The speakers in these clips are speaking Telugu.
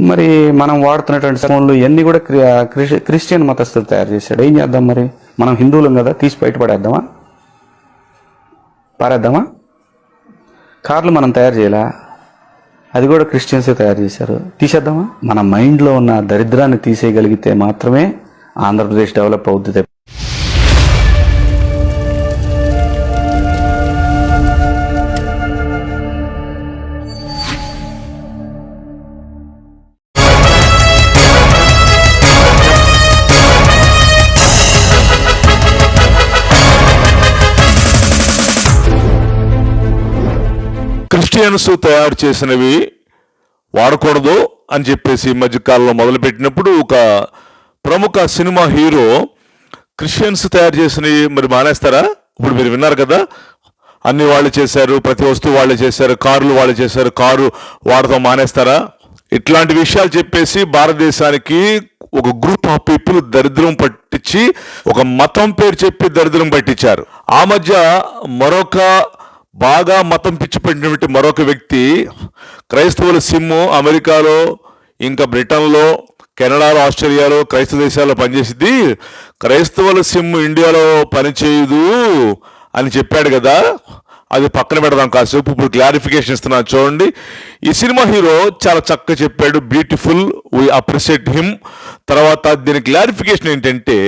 మరి మనం వాడుతున్నటువంటి ఫోన్లు ఇవన్నీ కూడా క్రిస్టియన్ మతస్థులు తయారు చేశాడు ఏం చేద్దాం మరి? మనం హిందువులం కదా తీసి బయటపడేద్దామా పారేద్దామా? కార్లు మనం తయారు చేయాలా? అది కూడా క్రిస్టియన్సే తయారు చేశారు. తీసేద్దామా? మన మైండ్లో ఉన్న దరిద్రాన్ని తీసేయగలిగితే మాత్రమే ఆంధ్రప్రదేశ్ డెవలప్ అవుతుంది తప్ప తయారు చేసినవి వాడకూడదు అని చెప్పేసి ఈ మధ్యకాలంలో మొదలుపెట్టినప్పుడు ఒక ప్రముఖ సినిమా హీరో క్రిస్టియన్స్ తయారు చేసినవి మరి మానేస్తారా? ఇప్పుడు మీరు విన్నారు కదా. అన్ని వాళ్ళు చేశారు ప్రతి వస్తువు వాళ్ళు చేశారు కార్లు వాళ్ళు చేశారు కారు వాడటం మానేస్తారా? ఇట్లాంటి విషయాలు చెప్పేసి భారతదేశానికి ఒక గ్రూప్ ఆఫ్ పీపుల్ దరిద్రం పట్టించి ఒక మతం పేరు చెప్పి దరిద్రం పట్టించారు. ఆ మధ్య మరొక బాగా మతం పిచ్చిపడినటువంటి మరొక వ్యక్తి క్రైస్తవుల సిమ్ము అమెరికాలో ఇంకా బ్రిటన్లో కెనడాలో ఆస్ట్రేలియాలో క్రైస్తవ దేశాల్లో పనిచేసింది క్రైస్తవుల సిమ్ ఇండియాలో పనిచేయదు అని చెప్పాడు కదా. అది పక్కన పెడదాం కాసేపు. ఇప్పుడు క్లారిఫికేషన్ ఇస్తున్నాను చూడండి. ఈ సినిమా హీరో చాలా చక్కగా చెప్పాడు. బ్యూటిఫుల్ వీ అప్రిషియేట్ హిమ్ తర్వాత దీని క్లారిఫికేషన్ ఏంటంటే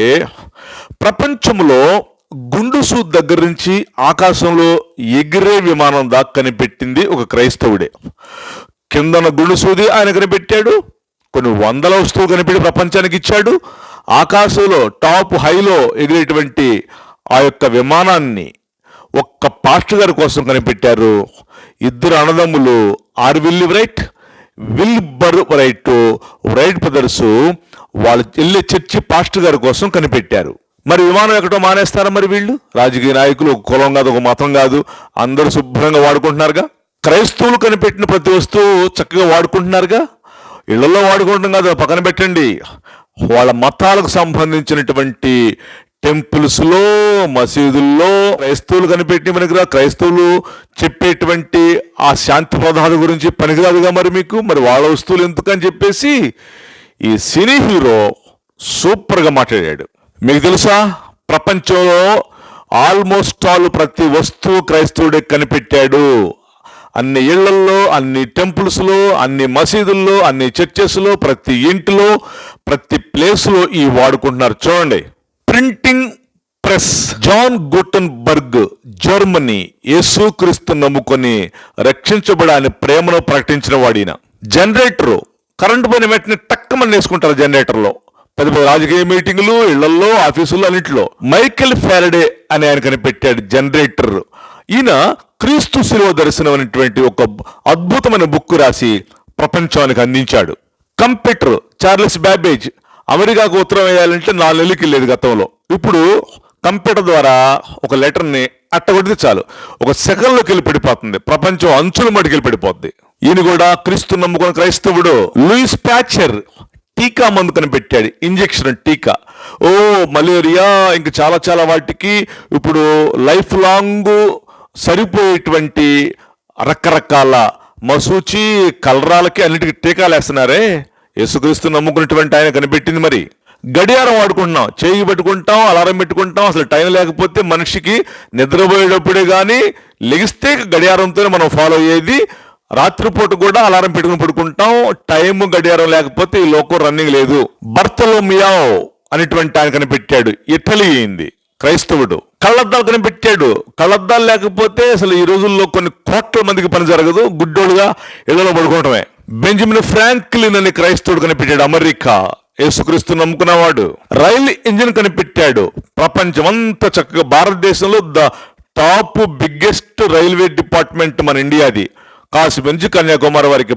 ప్రపంచంలో గుండుసు దగ్గర నుంచి ఆకాశంలో ఎగిరే విమానం దాకా కనిపెట్టింది ఒక క్రైస్తవుడే. కిందన గుండుసూది ఆయన కనిపెట్టాడు కొన్ని వందల వస్తువులు కనిపెట్టి ప్రపంచానికి ఇచ్చాడు. ఆకాశంలో టాప్ హైలో ఎగిరేటువంటి ఆ యొక్క విమానాన్ని ఒక్క పాస్టర్ గారి కోసం కనిపెట్టారు. ఇద్దరు అన్నదమ్ములు Orville Wright Wilbur Wright Wright brothers వాళ్ళు వెళ్ళే చర్చి పాస్టర్ గారి కోసం కనిపెట్టారు. మరి విమానం ఎక్కడో మానేస్తారా మరి వీళ్ళు? రాజకీయ నాయకులు ఒక కులం కాదు ఒక మతం కాదు. అందరూ శుభ్రంగా వాడుకుంటున్నారుగా? క్రైస్తవులు కనిపెట్టిన ప్రతి వస్తువు చక్కగా వాడుకుంటున్నారుగా? ఇళ్ళలో వాడుకుంటాం కాదు పక్కన పెట్టండి. వాళ్ళ మతాలకు సంబంధించినటువంటి టెంపుల్స్లో మసీదుల్లో క్రైస్తవులు కనిపెట్టి పనికిరా క్రైస్తవులు చెప్పేటువంటి ఆ శాంతి పదార్థాల గురించి పనికిరాదుగా మరి మీకు? మరి వాళ్ళ వస్తువులు ఎందుకని చెప్పేసి ఈ సినీ హీరో సూపర్గా మాట్లాడాడు. మీకు తెలుసా? ప్రపంచంలో ఆల్మోస్ట్ ఆల్ ప్రతి వస్తువు క్రైస్తవుడే కనిపెట్టాడు. అన్ని ఇళ్ళల్లో అన్ని టెంపుల్స్లో అన్ని మసీదుల్లో అన్ని చర్చెస్లో ప్రతి ఇంటిలో ప్రతి ప్లేస్లో ఈ వాడుకుంటున్నారు. చూడండి. Printing press. John Gutenberg Germany. యేసుక్రీస్తు నమ్ముకొని రక్షించబడని ప్రేమను ప్రకటించిన వాడిన జనరేటర్. కరెంటు పని వెంటనే టక్కమని వేసుకుంటారు జనరేటర్లో. పెద్ద పెద్ద రాజకీయ మీటింగులు ఇళ్ళలో ఆఫీసుల్లో అన్నింటిలో. మైకెల్ ఫారడే అని ఆయన కనిపెట్టాడు జనరేటర్. ఈయన క్రీస్తు శిలువ దర్శనం అనేటువంటి ఒక అద్భుతమైన బుక్ రాసి ప్రపంచానికి అందించాడు. కంప్యూటర్ చార్లెస్ బ్యాబేజ్ అమెరికాకు ఉత్తరం వేయాలంటే నాలుగు నెలలకి వెళ్ళేది గతంలో. ఇప్పుడు కంప్యూటర్ ద్వారా ఒక లెటర్ని అట్టగొడితే చాలు. ఒక సెకండ్లోకి వెళ్ళి పడిపోతుంది ప్రపంచం అంచుల మటుకెళ్ళి వెళ్ళి పడిపోద్ది ఈయన కూడా క్రీస్తు నమ్ముకున్న క్రైస్తవుడు లూయిస్ ప్యాచర్ టీకా మందు కనిపెట్టాడు. ఇంజెక్షన్ టీకా. ఓ మలేరియా. ఇంక చాలా చాలా వాటికి ఇప్పుడు లైఫ్ లాంగ్ సరిపోయేటువంటి రకరకాల మసూచి కలరాలకి అన్నిటికీ టీకాలు వేస్తున్నారే. యేసుక్రీస్తు నమ్ముకున్నటువంటి ఆయన కనిపెట్టింది మరి. గడియారం వాడుకుంటున్నాం. చేయి పెట్టుకుంటాం అలారం పెట్టుకుంటాం. అసలు టైం లేకపోతే మనిషికి నిద్రపోయేటప్పుడే కానీ లెగిస్తే గడియారంతోనే మనం ఫాలో అయ్యేది రాత్రిపూట కూడా అలారం పెట్టుకుని పడుకుంటాం. టైం గడియారం లేకపోతే ఈ లోకం రన్నింగ్ లేదు. బర్తలోమియావ్ అనేటువంటి ఆయన కనిపెట్టాడు. ఇటలీ అయింది. క్రైస్తవుడు. కళ్ళద్దాలు కనిపెట్టాడు. కళ్ళద్దాలు లేకపోతే అసలు ఈ రోజుల్లో కొన్ని కోట్ల మందికి పని జరగదు. గుడ్డోడుగా ఇళ్ళలో పడుకోవటమే. బెంజమిన్ ఫ్రాంక్లిన్ అని క్రైస్తవుడు కనిపెట్టాడు అమెరికా. యేసుక్రీస్తు నమ్ముకున్నవాడు. రైలు ఇంజిన్ కనిపెట్టాడు. ప్రపంచం అంతా చక్కగా భారతదేశంలో the top biggest railway department మన ఇండియాది. కాశీ నుంచి కన్యాకుమారి వారికి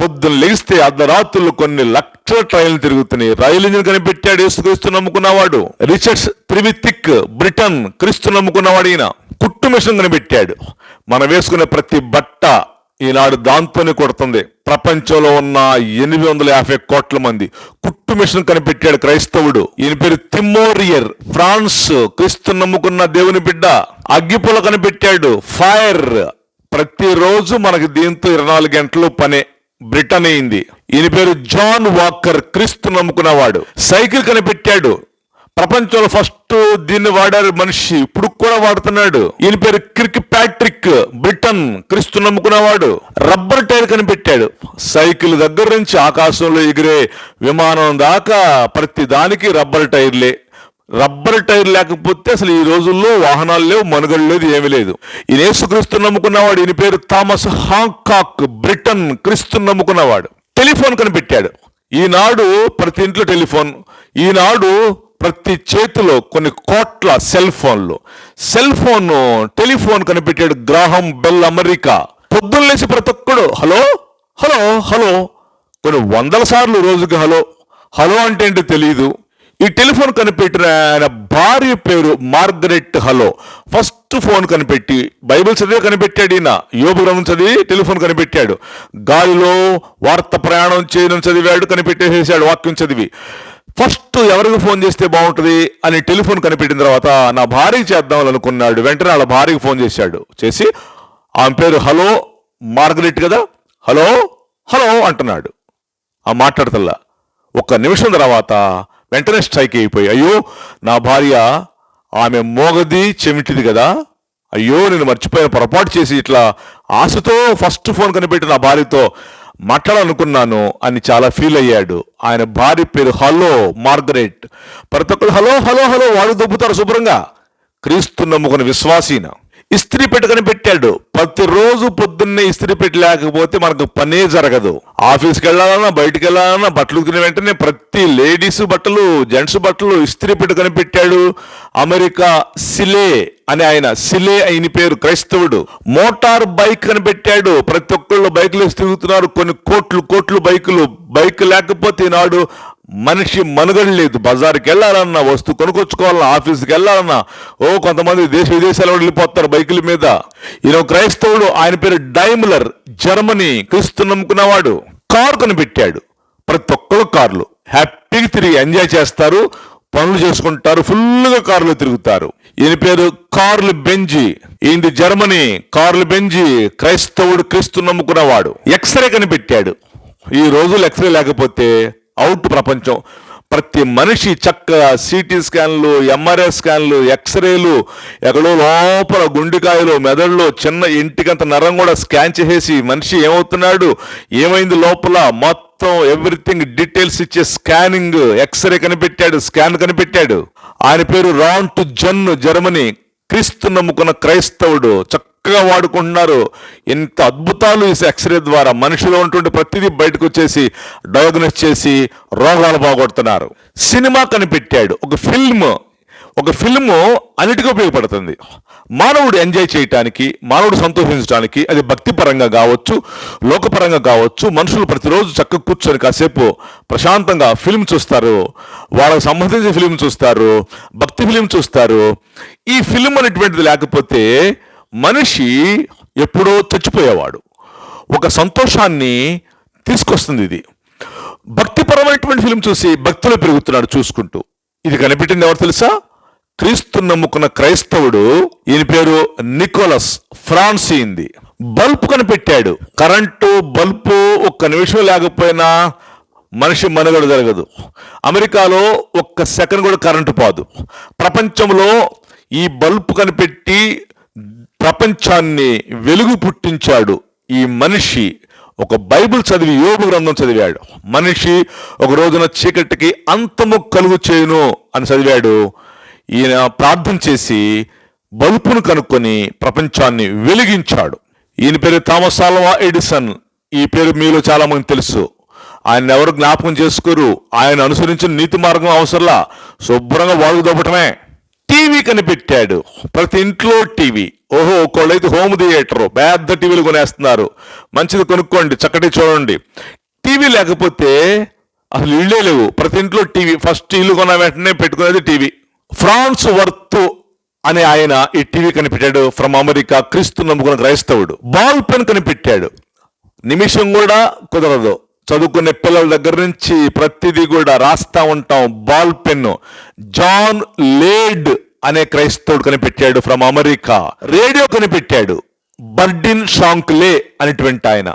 పొద్దున్న లేస్తే అర్ధరాత్రులు కొన్ని లక్షల ట్రైన్లు తిరుగుతున్నాయి. రైలు ఇంజిన్ కనిపెట్టాడు యేసుక్రీస్తు నమ్ముకున్నవాడు. రిచర్డ్స్ త్రివితిక్ బ్రిటన్ క్రీస్తు నమ్ముకున్నవాడు ఈయన. కుట్టు మిషన్ కనిపెట్టాడు. మనం వేసుకునే ప్రతి బట్ట ఈనాడు దాంతోనే కొడుతుంది. ప్రపంచంలో ఉన్న ఎనిమిది వందల యాభై కోట్ల మంది. కుట్టు మిషన్ కనిపెట్టాడు క్రైస్తవుడు. ఈయన పేరు తిమ్మోరియర్ ఫ్రాన్స్ క్రీస్తు నమ్ముకున్న దేవుని బిడ్డ. అగ్గిపుల కనిపెట్టాడు. ఫైర్ ప్రతిరోజు మనకి దీంతో ఇరవై నాలుగు గంటలు పనే బ్రిటన్ అయింది. ఈయన పేరు జాన్ వాకర్ క్రీస్తు నమ్ముకున్నవాడు. సైకిల్ కనిపెట్టాడు. ప్రపంచంలో ఫస్ట్ దీన్ని వాడారు మనిషి ఇప్పుడు కూడా వాడుతున్నాడు. ఈయన పేరు క్రిక్ ప్యాట్రిక్ బ్రిటన్ క్రీస్తు నమ్ముకున్నవాడు. రబ్బర్ టైర్ కనిపెట్టాడు. సైకిల్ దగ్గర నుంచి ఆకాశంలో ఎగిరే విమానం దాకా ప్రతి దానికి రబ్బర్ టైర్లే. రబ్బర్ టైర్ లేకపోతే అసలు ఈ రోజుల్లో వాహనాలు లేవు మనుగడ లేదు ఏమీ లేదు. ఈయన యేసుక్రీస్తు నమ్ముకున్నవాడు ఈయన పేరు థామస్ హాంకాక్ బ్రిటన్ క్రీస్తు నమ్ముకున్నవాడు. టెలిఫోన్ కనిపెట్టాడు. ఈనాడు ప్రతి ఇంట్లో టెలిఫోన్ ఈనాడు ప్రతి చేతిలో కొన్ని కోట్ల సెల్ ఫోన్లు. సెల్ ఫోన్ టెలిఫోన్ కనిపెట్టాడు గ్రాహం బెల్ అమెరికా. పొద్దున్న లేచి ప్రతి ఒక్కడు హలో? హలో? హలో? కొన్ని వందల సార్లు రోజుకి హలో? హలో అంటే ఏంటో తెలియదు ఈ టెలిఫోన్ కనిపెట్టిన ఆయన భార్య పేరు మార్గరెట్ హలో. ఫస్ట్ ఫోన్ కనిపెట్టి బైబిల్ చదివే కనిపెట్టాడు ఈయన. యోగ గ్రంథం చదివి టెలిఫోన్ కనిపెట్టాడు. గాలిలో వార్త ప్రయాణం చేయడం చదివాడు కనిపెట్టేసేసాడు వాక్యం చదివి. ఫస్ట్ ఎవరికి ఫోన్ చేస్తే బాగుంటుంది అని టెలిఫోన్ కనిపెట్టిన తర్వాత నా భార్యకి చేద్దాం అనుకున్నాడు. వెంటనే వాళ్ళ భార్యకి ఫోన్ చేశాడు. చేసి ఆమె పేరు హలో మార్గరెట్ కదా? హలో హలో అంటున్నాడు. ఆ మాట్లాడతల్లా. ఒక్క నిమిషం తర్వాత వెంటనే స్ట్రైక్ అయిపోయి అయ్యో నా భార్య ఆమె మోగది చెమిటిది కదా. అయ్యో నేను మర్చిపోయిన పొరపాటు చేసి ఇట్లా ఆశతో ఫస్ట్ ఫోన్ కనిపెట్టి నా భార్యతో మాట్లాడాలనుకున్నాను అని చాలా ఫీల్ అయ్యాడు. ఆయన భార్య పేరు హలో మార్గరెట్. ప్రతి ఒక్కరు హలో హలో హలో వాడు దొబ్బుతారు శుభ్రంగా. క్రీస్తు నమ్ముకున్న విశ్వాసీన. ఇస్త్రీ పెట్టుకుని పెట్టాడు. ప్రతిరోజు పొద్దున్నే ఇస్త్రీ పెట్టి లేకపోతే మనకు పనే జరగదు. ఆఫీస్కి వెళ్ళాలన్నా బయటకు వెళ్ళాలన్నా బట్టలు ఉతికిన వెంటనే ప్రతి లేడీస్ బట్టలు జెంట్స్ బట్టలు ఇస్త్రీ పెట్టుకుని పెట్టాడు. అమెరికా సిలే అని ఆయన సిలే అయిన పేరు క్రైస్తవుడు. మోటార్ బైక్ కనిపెట్టాడు ప్రతి ఒక్కళ్ళు బైకులు తిరుగుతున్నారు. కొన్ని కోట్లు కోట్లు బైకులు. బైక్ లేకపోతే ఈనాడు మనిషి మనుగడ లేదు. బజార్కి వెళ్ళాలన్నా వస్తువు కొనుక్కొచ్చుకోవాలన్నా ఆఫీస్కి వెళ్ళాలన్నా ఓ కొంతమంది దేశ విదేశాల వెళ్ళిపోతారు బైకుల మీద. ఈయన క్రైస్తవుడు ఆయన పేరు డైమ్లర్ జర్మనీ క్రీస్తు నమ్ముకున్నవాడు. కారు కనిపెట్టాడు. ప్రతి ఒక్కరు కార్లు. హ్యాపీగా తిరిగి ఎంజాయ్ చేస్తారు పనులు చేసుకుంటారు ఫుల్గా కార్లు తిరుగుతారు. ఈయన పేరు కార్ల్ బెంజి. ఈయన జర్మనీ కార్ల్ బెంజి క్రైస్తవుడు క్రీస్తు నమ్ముకున్నవాడు. ఎక్స్రే కనిపెట్టాడు. ఈ రోజులు ఎక్స్రే లేకపోతే అవుట్ ప్రపంచం. ప్రతి మనిషి చక్కగా సిటీ స్కాన్లు ఎంఆర్ఐ స్కాన్లు ఎక్స్రేలు ఎక్కడో లోపల గుండెకాయలు మెదడులో చిన్న ఇంటికంత నరం కూడా స్కాన్ చేసేసి మనిషి ఏమవుతున్నాడు? ఏమైంది లోపల? మొత్తం ఎవ్రీథింగ్ డీటెయిల్స్ ఇచ్చే స్కానింగ్ ఎక్స్రే కనిపెట్టాడు స్కాన్ కనిపెట్టాడు. ఆయన పేరు రాన్ టు జన్ జర్మనీ. క్రీస్తు నమ్ముకున్న క్రైస్తవుడు. చక్క చక్కగా వాడుకుంటున్నారు. ఎంత అద్భుతాలు ఈ ఎక్స్రే ద్వారా మనిషిలో ఉన్నటువంటి ప్రతిదీ బయటకు వచ్చేసి డయాగ్నోస్ చేసి రోగాలు బాగొడుతున్నారు సినిమా కనిపెట్టాడు. ఒక ఫిల్మ్ ఒక ఫిల్మ్ అన్నిటికీ ఉపయోగపడుతుంది. మానవుడు ఎంజాయ్ చేయటానికి మానవుడు సంతోషించడానికి అది భక్తి పరంగా కావచ్చు లోకపరంగా కావచ్చు మనుషులు ప్రతిరోజు చక్కగా కూర్చొని కాసేపు ప్రశాంతంగా ఫిల్మ్ చూస్తారు. వాళ్ళకు సంబంధించిన ఫిల్మ్ చూస్తారు భక్తి ఫిల్మ్ చూస్తారు. ఈ ఫిల్మ్ అనేటువంటిది లేకపోతే మనిషి ఎప్పుడో చచ్చిపోయేవాడు. ఒక సంతోషాన్ని తీసుకొస్తుంది ఇది. భక్తిపరమైనటువంటి ఫిల్మ్ చూసి భక్తులు పెరుగుతున్నాడు చూసుకుంటూ. ఇది కనిపెట్టింది ఎవరు తెలుసా? క్రీస్తు నమ్ముకున్న క్రైస్తవుడు ఈయన పేరు నికోలస్ ఫ్రాన్సీంది బల్బ్ కనిపెట్టాడు. కరెంటు బల్బు ఒక్క నిమిషం లేకపోయినా మనిషి మనుగడ జరగదు. అమెరికాలో ఒక్క సెకండ్ కూడా కరెంటు పోదు. ప్రపంచంలో ఈ బల్బు కనిపెట్టి ప్రపంచాన్ని వెలుగు పుట్టించాడు ఈ మనిషి. ఒక బైబిల్ చదివి యోగు గ్రంథం చదివాడు. మనిషి ఒక రోజున చీకటికి అంతము కలుగు చేయను అని చదివాడు. ఈయన ప్రార్థన చేసి బల్బును కనుక్కొని ప్రపంచాన్ని వెలిగించాడు. ఈయన పేరు థామస్ ఆల్వా ఎడిసన్. ఈ పేరు మీలో చాలామంది తెలుసు. ఆయన ఎవరు జ్ఞాపకం చేసుకోరు? ఆయన అనుసరించిన నీతి మార్గం అవసరంలా శుభ్రంగా వాడుకు దొబ్బటమే. టీవీ కనిపెట్టాడు. ప్రతి ఇంట్లో టీవీ. ఓహో ఒకళ్ళైతే హోమ్ థియేటర్. పెద్ద టీవీలు కొనేస్తున్నారు. మంచిది కొనుక్కోండి చక్కటి చూడండి. టీవీ లేకపోతే అసలు ఇళ్ళే లేవు. ప్రతి ఇంట్లో టీవీ. ఫస్ట్ ఇల్లు కొన్న వెంటనే పెట్టుకునేది టీవీ. ఫ్రాన్స్ వర్త్ అనే ఆయన ఈ టీవీ కనిపెట్టాడు. ఫ్రమ్ అమెరికా క్రీస్తు నమ్ముకున్న క్రైస్తవుడు. బాల్ పెన్ కనిపెట్టాడు. నిమిషం కూడా కుదరదు. చదువుకునే పిల్లల దగ్గర నుంచి ప్రతిదీ కూడా రాస్తా ఉంటాం. Ball pen. జాన్ లేడ్ అనే క్రైస్తవుడు కనిపెట్టాడు ఫ్రమ్ అమెరికా రేడియో కనిపెట్టాడు. బర్డిన్ షాంక్లే అనేటువంటి ఆయన.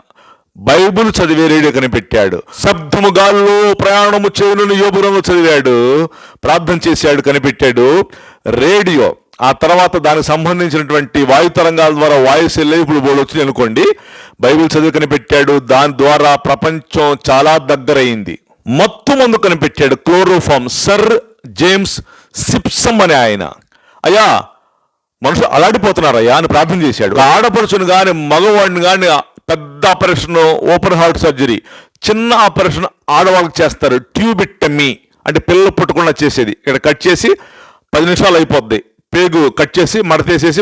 బైబిల్ చదివే రేడియో కనిపెట్టాడు. శబ్దము గాల్లో ప్రయాణము చేయును యోగురంలో చదివాడు. ప్రార్థన చేశాడు కనిపెట్టాడు. రేడియో ఆ తర్వాత దానికి సంబంధించినటువంటి వాయు తరంగాల ద్వారా వాయిస్ వెళ్ళే ఇప్పుడు బోర్డు వచ్చింది అనుకోండి. బైబిల్ చదివి కనిపెట్టాడు. దాని ద్వారా ప్రపంచం చాలా దగ్గరైంది. మొత్తం మందు కనిపెట్టాడు. క్లోరోఫామ్ సర్ జేమ్స్ సిప్సమ్ అనే ఆయన. అయ్యా మనుషులు అలాడిపోతున్నారయ్యా అని ప్రార్థన చేశాడు. ఆడపడుచును కానీ మగవాడిని కానీ పెద్ద ఆపరేషన్ ఓపెన్ హార్ట్ సర్జరీ చిన్న ఆపరేషన్ ఆడవాళ్ళకి చేస్తారు. ట్యూబిట్టమీ అంటే పిల్లలు పుట్టకుండా చేసేది. ఇక్కడ కట్ చేసి పది నిమిషాలు అయిపోద్ది. పేగు కట్ చేసి మడతేసేసి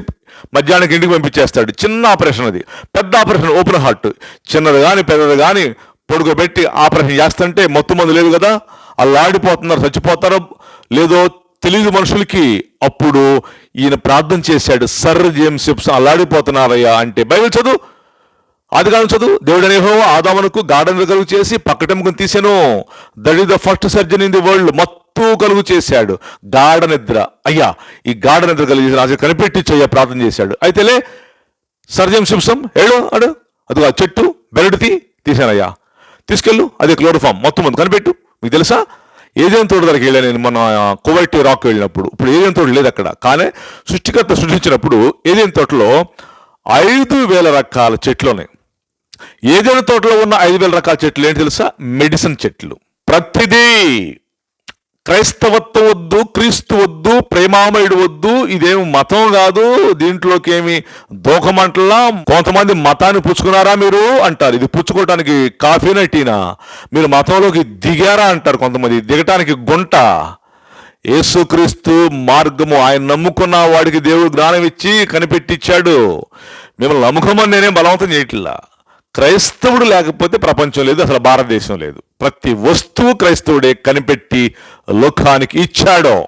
మధ్యాహ్నానికి ఇంటికి పంపించేస్తాడు. చిన్న ఆపరేషన్ అది. పెద్ద ఆపరేషన్ ఓపెన్ హార్ట్. చిన్నది కానీ పెద్దది కానీ పొడుగుపెట్టి ఆపరేషన్ చేస్తుంటే మొత్తం మంది లేదు కదా. అలాడిపోతున్నారు చచ్చిపోతారో లేదో తెలియదు మనుషులకి అప్పుడు ఈయన ప్రార్థన చేశాడు సర్ జేమ్స్ సిప్స్ అల్లాడిపోతున్నారయ్యా అంటే బైబిల్ చదువు. ఆది కాలం చదువు. దేవుడు అనేహో ఆదామునకు గాఢ కలుగు చేసి పక్కటెముకను తీసాను. That is the first surgeon in the world. మొత్తం కలుగు చేశాడు. గాఢ నిద్ర. అయ్యా ఈ గాఢ నిద్ర కలిగి రాజు కనిపెట్టించయ్యా ప్రార్థన చేశాడు. అయితేలే సర్జం శింసం ఏడు అడు అదిగో ఆ చెట్టు బెరడుతి తీశానయ్యా తీసుకెళ్ళు అది క్లోరోఫామ్ మొత్తం మందు కనిపెట్టు. మీకు తెలుసా? ఏదేం తోట దగ్గరికి వెళ్ళాను నేను మన కువైట్ రాక్ వెళ్ళినప్పుడు. ఇప్పుడు ఏదేం తోడు లేదు అక్కడ. కానీ సృష్టికర్త సృష్టించినప్పుడు ఏదేం తోటలో ఐదు వేల రకాల చెట్లు ఉన్నాయి. ఏదైనా తోటలో ఉన్న ఐదు వేల రకాల చెట్లు ఏంటి తెలుసా? మెడిసిన్ చెట్లు. ప్రతిదీ క్రైస్తవత్వం వద్దు క్రీస్తు వద్దు ప్రేమామయుడు వద్దు ఇదేం మతం కాదు దీంట్లోకి ఏమి దోకమంటలా కొంతమంది మతాన్ని పుచ్చుకున్నారా మీరు? అంటారు. ఇది పుచ్చుకోవటానికి కాఫీనే టీనా? మీరు మతంలోకి దిగారా అంటారు కొంతమంది. దిగటానికి గుంట. యేసుక్రీస్తు మార్గము ఆయన నమ్ముకున్న వాడికి దేవుడు జ్ఞానం ఇచ్చి కనిపెట్టించాడు మిమ్మల్ని నమ్ముకోమని నేనేం బలవంతం చేయట్లా? క్రైస్తవుడు లేకపోతే ప్రపంచం లేదు అసలు భారతదేశం లేదు. ప్రతి వస్తువు క్రైస్తవుడే కనిపెట్టి లోకానికి ఇచ్చాడో.